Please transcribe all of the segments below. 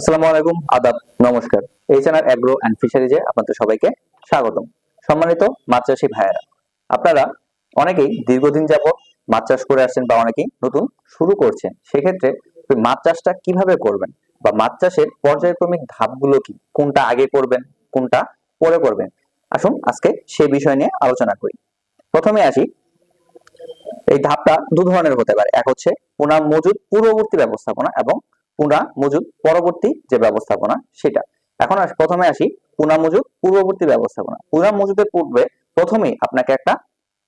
আসসালামু আলাইকুম, আদাব, নমস্কার। এই চ্যানেল অ্যাগ্রো অ্যান্ড ফিশারিজে আপনাদের সবাইকে স্বাগতম। সম্মানিত মাছ চাষী ভাইয়েরা, আপনারা অনেকেই দীর্ঘদিন যাবত মাছ চাষ করে আসছেন বা অনেকেই নতুন শুরু করছেন। সেক্ষেত্রে মাছ চাষটা কীভাবে করবেন বা মাছ চাষের পর্যায়ক্রমিক ধাপগুলো কি? কোনটা আগে করবেন, কোনটা পরে করবেন? আসুন আজকে সে বিষয় নিয়ে আলোচনা করি। প্রথমে আসি, এই ধাপটা দু ধরনের হতে পারে। এক হচ্ছে পুনা মজুদ পূর্ববর্তী ব্যবস্থাপনা এবং পুনা মজুদ, পরবর্তী যে ব্যবস্থাপনা সেটা। এখন আস- প্রথমে আসি পুনা মজুদ, পূর্ববর্তী ব্যবস্থাপনা। পুনা মজুদের পূর্বে প্রথমেই আপনাকে একটা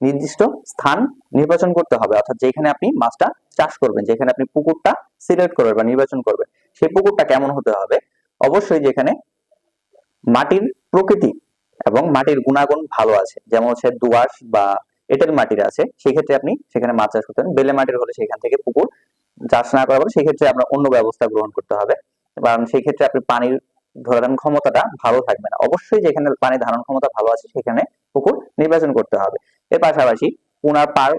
নির্দিষ্ট স্থান নির্বাচন করতে হবে, অর্থাৎ যেখানে আপনি মাছটা চাষ করবেন, যেখানে আপনি পুকুরটা সিলেক্ট করবেন বা নির্বাচন করবেন। সেই পুকুরটা কেমন হতে হবে? অবশ্যই যেখানে মাটির প্রকৃতি এবং মাটির গুণাগুণ ভালো আছে, যেমন হচ্ছে দোআঁশ বা এঁটেল মাটির আছে, সেক্ষেত্রে আপনি সেখানে মাছ চাষ করতে পারেন। বেলে মাটির হলে সেখান থেকে পুকুর চাষ না করা পরে সেক্ষেত্রে আপনার অন্য ব্যবস্থা গ্রহণ করতে হবে। কারণ সেই ক্ষেত্রে আপনি পানির ধারণ ক্ষমতাটা ভালো থাকবে না। অবশ্যই যেখানে পানি ধারণ ক্ষমতা ভালো আছে, সেখানে পুকুর নির্বাচন করতে হবে। এর পাশাপাশি পুনার পার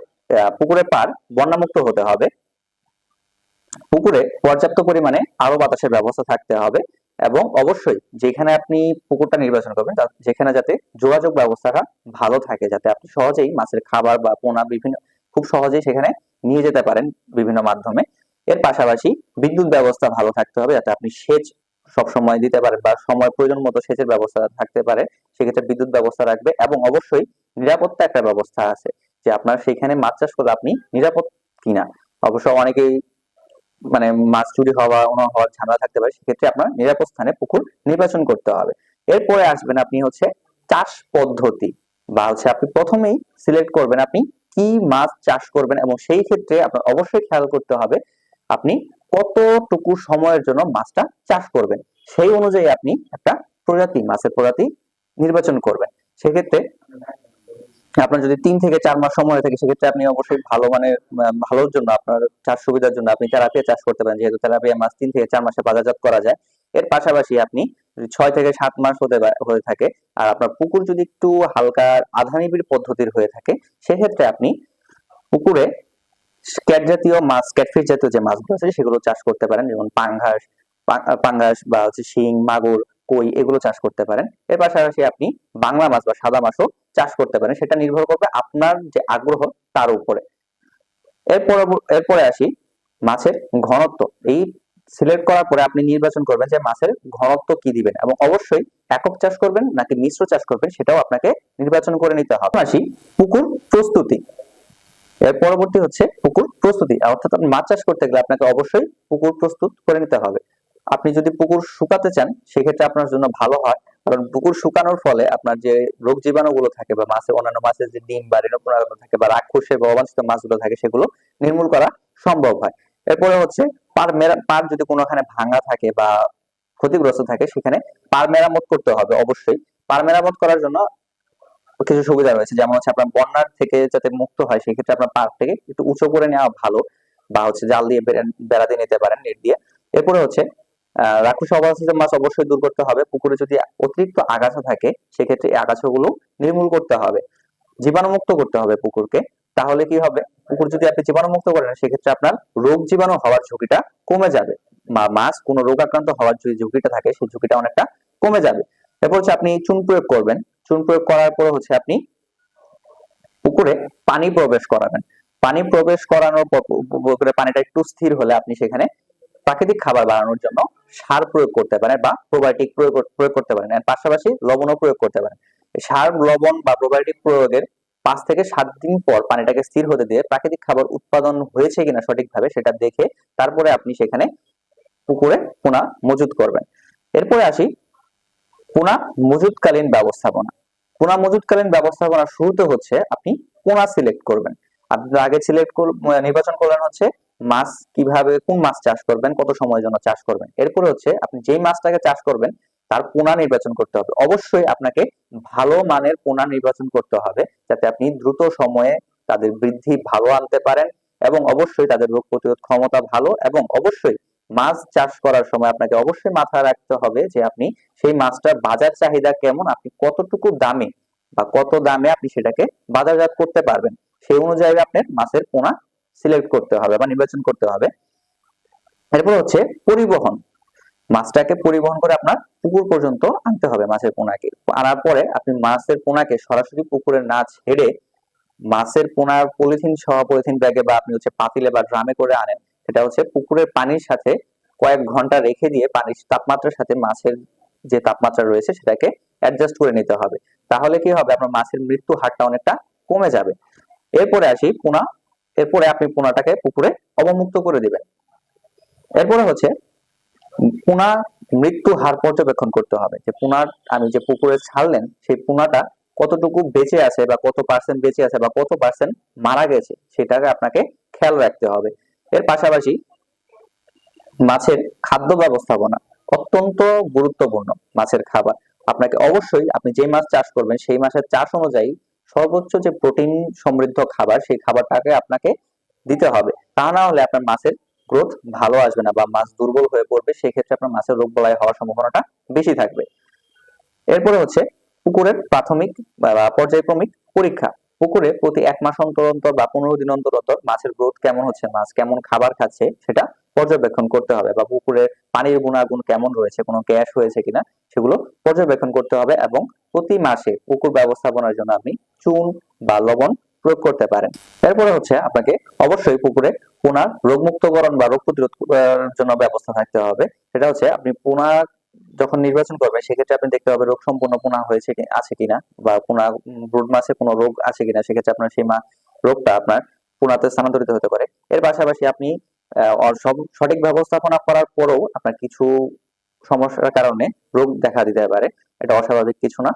পুকুরের পার বন্যামুক্ত হতে হবে। পুকুরে পর্যাপ্ত পরিমাণে আলো বাতাসের ব্যবস্থা থাকতে হবে এবং অবশ্যই যেখানে আপনি পুকুরটা নির্বাচন করবেন যেখানে যাতে যোগাযোগ ব্যবস্থাটা ভালো থাকে, যাতে আপনি সহজেই মাছের খাবার বা পোনা বিভিন্ন খুব সহজেই সেখানে নিয়ে যেতে পারেন বিভিন্ন মাধ্যমে। এর পাশাপাশি বিদ্যুৎ ব্যবস্থা ভালো থাকতে হবে যাতে আপনি সেচ সবসময় দিতে পারেন বা সময় প্রয়োজন মতো সেচের ব্যবস্থা থাকতে পারে। সেক্ষেত্রে বিদ্যুৎ ব্যবস্থা রাখবে এবং অবশ্যই নিরাপত্তা একটা ব্যবস্থা আছে যে আপনার সেখানে মাছ চাষ করলে আপনি নিরাপদ কিনা। অবশ্য অনেকেই মানে মাছ চুরি হওয়া অন্য হওয়ার ঝামেলা থাকতে পারে। সেক্ষেত্রে আপনার নিরাপদ স্থানে পুকুর নির্বাচন করতে হবে। এরপরে আসবেন আপনি হচ্ছে চাষ পদ্ধতি বা হচ্ছে আপনি প্রথমেই সিলেক্ট করবেন আপনি কি মাছ চাষ করবেন এবং সেই ক্ষেত্রে আপনার অবশ্যই খেয়াল করতে হবে আপনি কতটুকু সময়ের জন্য মাছটা চাষ করবেন। সেই অনুযায়ী আপনি একটা প্রজাতি, মাছের প্রজাতি নির্বাচন করবেন। সেক্ষেত্রে আপনার যদি তিন থেকে চার মাস সময় থাকে, সেক্ষেত্রে আপনি অবশ্যই ভালো মানে ভালোর জন্য আপনার চাষ সুবিধার জন্য আপনি তেলাপিয়া চাষ করতে পারেন। যেহেতু তেলাপিয়া মাছ তিন থেকে চার মাসে বাজারজাত করা যায়। এর পাশাপাশি আপনি ছয় থেকে সাত মাস হতে হয়ে থাকে আর আপনার পুকুর যদি একটু হালকা আধা নিবিড় পদ্ধতির হয়ে থাকে, সেক্ষেত্রে আপনি পুকুরে ক্যাট জাতীয় মাছ, ক্যাটফিশ জাতীয় যে মাছগুলো আছে, সেগুলো চাষ করতে পারেন। যেমন পাঙ্গাস পাঙ্গাস বা হচ্ছে শিং, মাগুর কই এগুলো চাষ করতে পারেন। এর পাশাপাশি আপনি বাংলা মাছ বা সাদা মাছও চাষ করতে পারেন। সেটা নির্ভর করবে আপনার যে আগ্রহ তার উপরে। এরপরে এরপরে আসি মাছের ঘনত্ব। এই সিলেক্ট করার পরে আপনি নির্বাচন করবেন যে মাছের ঘনত্ব কি দিবেন এবং অবশ্যই একক চাষ করবেন নাকি মিশ্র চাষ করবেন সেটাও আপনাকে নির্বাচন করে নিতে হবে। আসি পুকুর প্রস্তুতি। এর পরবর্তী হচ্ছে পুকুর প্রস্তুতি। অর্থাৎ মাছ চাষ করতে গেলে আপনাকে অবশ্যই পুকুর প্রস্তুত করে নিতে হবে। আপনি যদি পুকুর শুকাতে চান, সেক্ষেত্রে আপনার জন্য ভালো হয়। কারণ পুকুর শুকানোর ফলে আপনার যে রোগ জীবাণুগুলো থাকে বা মাছের অন্যান্য মাছের যে ডিম বা রেণুপোনাগুলো থাকে বা রাক্ষসে বা অবাঞ্ছিত মাছগুলো থাকে, সেগুলো নির্মূল করা সম্ভব হয়। এরপরে হচ্ছে পার মেরা, পার যদি কোনোখানে ভাঙা থাকে বা ক্ষতিগ্রস্ত থাকে, সেখানে পার মেরামত করতে হবে অবশ্যই। পার মেরামত করার জন্য কিছু সুবিধা রয়েছে। যেমন হচ্ছে আপনার বন্যার থেকে যাতে মুক্ত হয়, সেক্ষেত্রে আপনার পার থেকে একটু উঁচু করে নেওয়া ভালো বা হচ্ছে জাল দিয়ে বেড়া- দিয়ে নিতে পারেন, নেট দিয়ে। এরপরে হচ্ছে রাক্ষস অবস্থিত মাছ অবশ্যই দূর করতে হবে। পুকুরে যদি অতিরিক্ত আগাছা থাকে, সেক্ষেত্রে এই আগাছাগুলো নির্মূল করতে হবে, জীবাণুমুক্ত করতে হবে পুকুরকে। তাহলে কি হবে? পুকুর যদি আপনি জীবাণুমুক্ত করেন, সেক্ষেত্রে আপনার রোগ জীবাণু হওয়ার ঝুঁকিটা কমে যাবে। বা মাছ কোনো রোগ আক্রান্ত হওয়ার যে ঝুঁকিটা থাকে, সেই ঝুঁকিটা অনেকটা কমে যাবে। এরপর হচ্ছে আপনি চুন প্রয়োগ করবেন। চুন প্রয়োগ করার পর হচ্ছে আপনি পুকুরে পানি প্রবেশ করাবেন। পানি প্রবেশ করানোর পর পুকুরে পানিটা একটু স্থির হলে আপনি সেখানে প্রাকৃতিক খাবার বানানোর জন্য সার প্রয়োগ করতে পারেন বা প্রোবায়োটিক প্রয়োগ করতে পারেন। পাশাপাশি লবণও প্রয়োগ করতে পারেন। সার, লবণ বা প্রোবায়োটিক প্রয়োগের পাঁচ থেকে সাত দিন পর পানিটাকে স্থির হতে দিয়ে প্রাকৃতিক খাবার উৎপাদন হয়েছে কিনা সঠিকভাবে সেটা দেখে তারপরে আপনি সেখানে পুকুরে পোনা মজুত করবেন। এরপরে আসি পোনা মজুতকালীন ব্যবস্থাপনা। পোনা মজুতকালীন ব্যবস্থাপনা শুরুতে হচ্ছে আপনি পোনা সিলেক্ট করবেন। আপনি আগে সিলেক্ট নির্বাচন করলেন হচ্ছে মাছ কীভাবে, কোন মাছ চাষ করবেন, কত সময়ের জন্য চাষ করবেন? এরপরে হচ্ছে আপনি যেই মাছটাকে চাষ করবেন, তার পোনা নির্বাচন করতে হবে। অবশ্যই আপনাকে ভালো মানের পোনা নির্বাচন করতে হবে, যাতে আপনি দ্রুত সময়ে তাদের বৃদ্ধি ভালো আনতে পারেন এবং অবশ্যই তাদের রোগ প্রতিরোধ ক্ষমতা ভালো এবং অবশ্যই মাছ চাষ করার সময় আপনাকে অবশ্যই মাথায় রাখতে হবে যে আপনি সেই মাছটার বাজার চাহিদা কেমন, আপনি কতটুকু দামে বা কত দামে আপনি সেটাকে বাজারজাত করতে পারবেন। সেই অনুযায়ী আপনার মাছের পোনা সিলেক্ট করতে হবে বা নির্বাচন করতে হবে। এরপর হচ্ছে পরিবহন। মাছটাকে পরিবহন করে আপনার পুকুর পর্যন্ত আনতে হবে মাছের পোনাকে। আনার পরে আপনি মাছের পোনাকে সরাসরি পুকুরে না ছেড়ে মাছের পোনা পলিথিন সহ পলিথিন ব্যাগে বা আপনি হচ্ছে পাতিলে বা ড্রামে করে আনেন, সেটা হচ্ছে পুকুরের পানির সাথে কয়েক ঘণ্টা রেখে দিয়ে পানির তাপমাত্রার সাথে মাছের যে তাপমাত্রা রয়েছে সেটাকে অ্যাডজাস্ট করে নিতে হবে। তাহলে কি হবে? আপনার মাছের মৃত্যু হারটা অনেকটা কমে যাবে। এরপরে আসি পোনা এরপরে আপনি পোনাটাকে পুকুরে অবমুক্ত করে দিবেন। এরপরে হচ্ছে পোনা মৃত্যু হার পর্যবেক্ষণ করতে হবে যে পোনার, আমি যে পুকুরে ছাড়লেন, সেই পোনাটা কতটুকু বেঁচে আছে বা কত পার্সেন্ট বেঁচে আছে বা কত পার্সেন্ট মারা গেছে, সেটাকে আপনাকে খেয়াল রাখতে হবে। এর পাশাপাশি মাছের খাদ্য ব্যবস্থাপনা অত্যন্ত গুরুত্বপূর্ণ মাছের খাবার। আপনাকে অবশ্যই, আপনি যে মাছ চাষ করবেন, সেই মাছের চাষ অনুযায়ী সর্বোচ্চ যে প্রোটিন সমৃদ্ধ খাবার, সেই খাবারটাকে আপনাকে দিতে হবে। তা না হলে আপনার মাছের গ্রোথ ভালো আসবে না বা মাছ দুর্বল হয়ে পড়বে সেই ক্ষেত্রে আপনার মাছের রোগ বলাই হওয়ার সম্ভাবনাটা বেশি থাকবে। এরপরে হচ্ছে পুকুরের প্রাথমিক বা পর্যায়ক্রমিক পরীক্ষা। পুকুরে প্রতি এক মাস অন্তর অন্তর বা পনেরো দিন অন্তর অন্তর মাছের গ্রোথ কেমন হচ্ছে, মাছ কেমন খাবার খাচ্ছে, সেটা পর্যবেক্ষণ করতে হবে বা পুকুরের পানির গুণাগুণ কেমন রয়েছে, কোনো গ্যাস হয়েছে কিনা, সেগুলো পর্যবেক্ষণ করতে হবে এবং প্রতি মাসে পুকুর ব্যবস্থাপনার জন্য আপনি চুন বা লবণ প্রয়োগ করতে পারেন। এরপরে হচ্ছে আপনাকে অবশ্যই পুকুরে পোনার রোগমুক্তকরণ বা রোগ প্রতিরোধ জন্য ব্যবস্থা থাকতে হবে। সেটা হচ্ছে আপনি পোনা যখন নির্বাচন করবেন, সেক্ষেত্রে আপনি দেখতে হবে রোগ সম্পূর্ণ পোনা হয়েছে আছে কিনা বা পোনা ব্রুড মাছে কোনো রোগ আছে কিনা, সেক্ষেত্রে আপনার সেই মা রোগটা আপনার পোনাতে স্থানান্তরিত হতে পারে। এর পাশাপাশি আপনি সঠিক ব্যবস্থাপনা করার পরেও আপনার কিছু সমস্যার কারণে রোগ দেখা দিতে পারে। এটা অস্বাভাবিক কিছু না।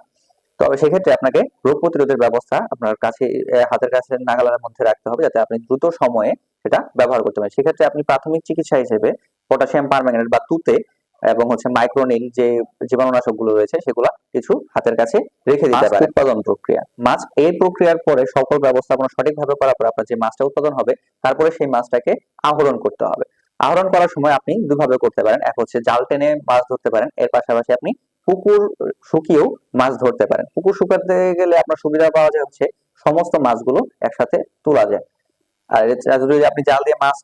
তবে সেক্ষেত্রে আপনাকে রোগ প্রতিরোধের ব্যবস্থা আপনার কাছে হাতের কাছে নাগালের মধ্যে রাখতে হবে যাতে আপনি দ্রুত সময়ে সেটা ব্যবহার করতে পারেন। সেক্ষেত্রে আপনি প্রাথমিক চিকিৎসা হিসেবে পটাশিয়াম পারম্যাঙ্গানেট বা তুতে এবং হচ্ছে মাইক্রোনিল যে জীবাণুনাশকগুলো রয়েছে সেগুলো কিছু হাতের কাছে রেখে দিতে পারেন উৎপাদন প্রক্রিয়া। মাছ এই প্রক্রিয়ার পরে সকল ব্যবস্থাপনা সঠিকভাবে করার পর আপনার যে মাছটা উৎপাদন হবে তারপরে সেই মাছটাকে আহরণ করতে হবে। আহরণ করার সময় আপনি দুভাবে করতে পারেন। এক হচ্ছে জাল টেনে মাছ ধরতে পারেন। এর পাশাপাশি আপনি পুকুর শুকিয়েও মাছ ধরতে পারেন। পুকুর শুকাতে গেলে আপনার সুবিধা পাওয়া যায় হচ্ছে সমস্ত মাছগুলো একসাথে তোলা যায়। আর যদি আপনি জাল দিয়ে মাছ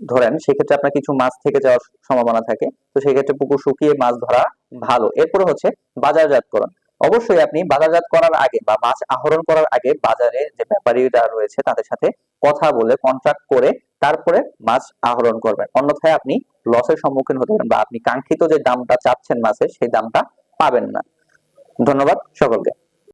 ধরেন, সেক্ষেত্রে আপনার কিছু মাছ থেকে যাওয়ার সম্ভাবনা থাকে। তো সেক্ষেত্রে পুকুর শুকিয়ে মাছ ধরা ভালো। এরপরে হচ্ছে বাজারজাতকরণ। অবশ্যই আপনি বাজারজাত করার আগে বা মাছ আহরণ করার আগে বাজারে যে ব্যাপারীরা রয়েছে তাদের সাথে কথা বলে কন্ট্রাক্ট করে তারপরে মাছ আহরণ করবেন। অন্যথায় আপনি লসের সম্মুখীন হতে পারেন বা আপনি কাঙ্ক্ষিত যে দামটা চাচ্ছেন মাছের, সেই দামটা পাবেন না। ধন্যবাদ সকলকে।